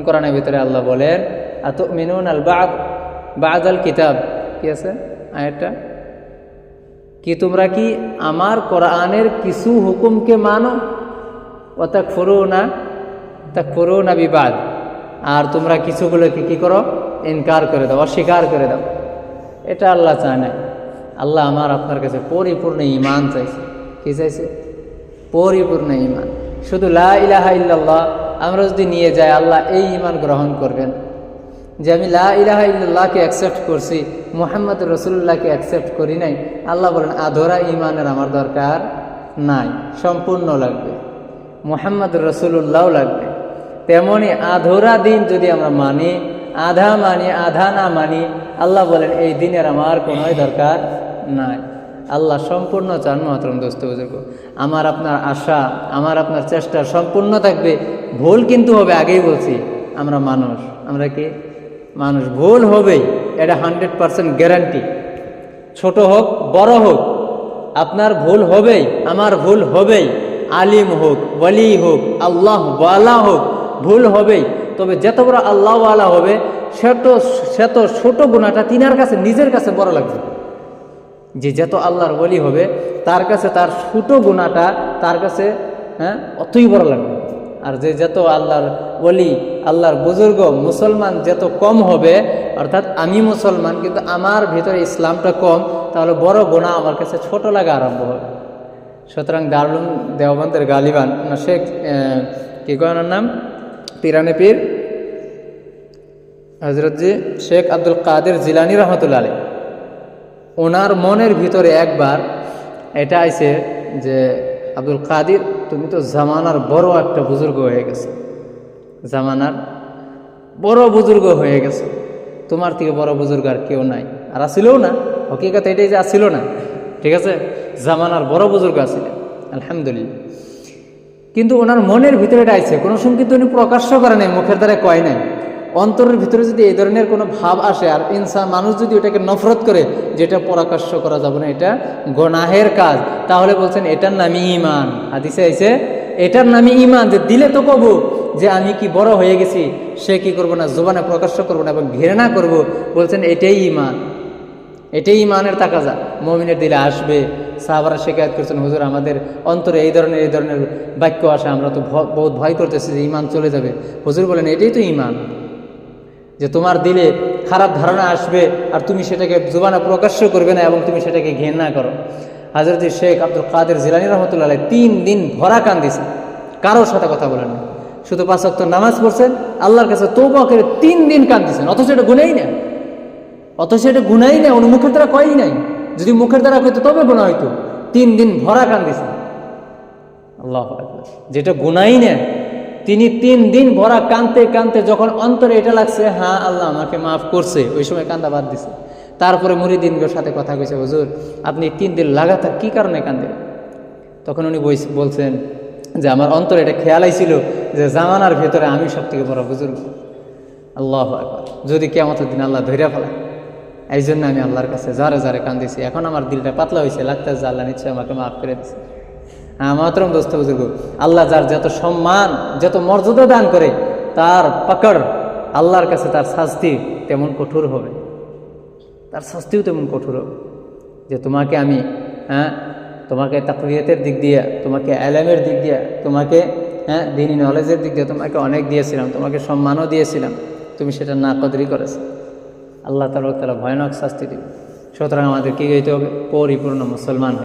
তখন কোরআনের ভিতরে আল্লাহ বলেন আত মিনুন আল বাদ বাদ আল কিতাব। কি আছে? আয়াতটা? কি তোমরা কি আমার কোরআনের কিছু হুকুমকে মানো? ও তাক ফরো না তাক ফরো না বিবাদ। আর তোমরা কিছুগুলোকে কি করো? ইনকার করে দাও, অস্বীকার করে দাও। এটা আল্লাহ চায় না। আল্লাহ আমার আপনার কাছে পরিপূর্ণ ইমান চাইছে। কি চাইছে? পরিপূর্ণ ইমান শুধু লা ইলাহা ইল্লাল্লাহ আমরা যদি নিয়ে যাই, আল্লাহ এই ইমান গ্রহণ করবেন। যে আমি লা ইলাহা ইল্লাল্লাহকে অ্যাকসেপ্ট করছি মোহাম্মদ রসুল্লাহকে অ্যাকসেপ্ট করি নাই, আল্লাহ বলেন, আধরা ইমানের আমার দরকার নাই, সম্পূর্ণ লাগবে। মোহাম্মদ রসুল্লাহও লাগবে। তেমনি আধরা দিন যদি আমরা মানি, আধা মানি, আধা না মানি, আল্লাহ বলেন, এই দিনের আমার কোনোই দরকার নাই। আল্লাহ সম্পূর্ণ চান মাত্রম দোস্ত বুজুর্গ। আমার আপনার আশা, আমার আপনার চেষ্টা সম্পূর্ণ থাকবে। ভুল কিন্তু হবে, আগেই বলছি, আমরা মানুষ। আমরা কি? মানুষ ভুল হবেই, এটা হান্ড্রেড পারসেন্ট গ্যারান্টি ছোট হোক, বড় হোক, আপনার ভুল হবেই, আমার ভুল হবেই। আলিম হোক, ওয়ালি হোক, আল্লাহ ওয়ালা হোক, ভুল হবেই। তবে যত বড় আল্লাহওয়ালা হবে, সে তো সে তো ছোটো গুণাটা তিনার কাছে, নিজের কাছে বড় লাগবে। যে যত আল্লাহর বলি হবে, তার কাছে তার ছোটো গুণাটা তার কাছে হ্যাঁ অতই বড় লাগবে। আর যে যত আল্লাহর বলি আল্লাহর বুজুর্গ, মুসলমান যত কম হবে, অর্থাৎ আমি মুসলমান, কিন্তু আমার ভিতরে ইসলামটা কম, তাহলে বড় গোনা আমার কাছে ছোট লাগা আরম্ভ হবে। সুতরাং দারুল দেওবন্দের গালিবান শেখ কি কয় ওনার নাম? পিরানে পীর হজরতজি শেখ আব্দুল কাদের জিলানি রহমতুল্লা আলী ওনার মনের ভিতরে একবার এটা আইছে যে, আব্দুল কাদির, তুমি তো জামানার বড় একটা বুজুর্গ হয়ে গেছো। জামানার বড় বুজুর্গ হয়ে গেছো। তোমার থেকে বড় বুজুর্গ আর কেউ নাই। আর আসিলও না। হকিকত এটাই যে আসিল না। ঠিক আছে? জামানার বড় বুজুর্গ আসিলেন আলহামদুলিল্লাহ। কিন্তু ওনার মনের ভিতরে এটা আইছে। কোনো সময় কিন্তু উনি প্রকাশ্য করে নাই, মুখের দ্বারা কয় নাই। অন্তরের ভিতরে যদি এই ধরনের কোনো ভাব আসে, আর ইনসান মানুষ যদি ওটাকে নফরত করে, যেটা প্রকাশ্য করা যাবে না, এটা গোনাহের কাজ। তাহলে বলছেন, এটার নামই ইমান হাদিসে আইছে, এটার নামই ইমান যে দিলে তো কব যে আমি কি বড় হয়ে গেছি, সে কি করব না, জোবানে প্রকাশ্য করব না এবং ঘৃণা করব? বলছেন, এটাই ইমান এটাই ইমানের তাকাজা। মমিনের দিলে আসবে। সাহাবারা শেখায়ত করছেন, হুজুর, আমাদের অন্তরে এই ধরনের এই ধরনের বাক্য আসে, আমরা তো বহুত ভয় করতেছি যে ইমান চলে যাবে। হুজুর বলেন, এটাই তো ইমান যে তোমার দিলে খারাপ ধারণা আসবে আর তুমি সেটাকে জুবানা প্রকাশ্য করবে না এবং তুমি সেটাকে ঘেন্না করো। হাজরত শেখ আব্দুল কাদের জিলানি রহমতুল্লাহ তিন দিন ভরা কান্দিছেন কারোর সাথে কথা বলেন না শুধু পাঁচ ওয়াক্ত নামাজ পড়ছেন, আল্লাহর কাছে তৌবা করে তিন দিন কান্দিছেন। অথচ এটা গুনেই না। অথচ এটা গুনাই না উনি মুখের দ্বারা কয়ই নাই। যদি মুখের দ্বারা কইতো তবে গুণা হইতো। তিন দিন ভরা কান্দিছে। আল্লাহ যেটা গুনাই না তিনি তিন দিন ভরা কানতে কানতে যখন অন্তরে এটা লাগছে হ্যাঁ আল্লাহ আমাকে মাফ করছে। ওই সময় কান্দা বাদ দিছে। তারপরে মুরিদিনগুলোর সাথে কথা কইছে, হুজুর, আপনি তিন দিন লাগাতার কি কারণে কান্দেন? তখন উনি বলছেন যে, আমার অন্তরে এটা খেয়াল আইছিল যে, জামানার ভেতরে আমি সব থেকে বড় বুজুর্গ। আল্লাহ যদি কেমন দিন আল্লাহ ধৈর্য ফেলায়। এই জন্য আমি আল্লাহর কাছে যারে যারে কান্দিছি। এখন আমার দিলটা পাতলা হয়েছে লাগতে আল্লাহ নিশ্চয় আমাকে মাফ করে দিছে। মাত্রম দোস্ত বুজুর্গ, আল্লাহ যার যত সম্মান, যত মর্যাদা দান করে, তার পাকড় আল্লাহর কাছে তার শাস্তি তেমন কঠোর হবে। তার শাস্তিও তেমন কঠোর হবে। যে তোমাকে আমি হ্যাঁ তোমাকে তাকরিয়তের দিক দিয়ে, তোমাকে অ্যালামের দিক দিয়ে, তোমাকে হ্যাঁ দিনী নলেজের দিক দিয়ে তোমাকে অনেক দিয়েছিলাম, তোমাকে সম্মানও দিয়েছিলাম, তুমি সেটা না কদরি করেছ। আল্লাহ তালা তারা ভয়ানক শাস্তি দিবে। সুতরাং আমাদের কী হইতে হবে? পরিপূর্ণ মুসলমান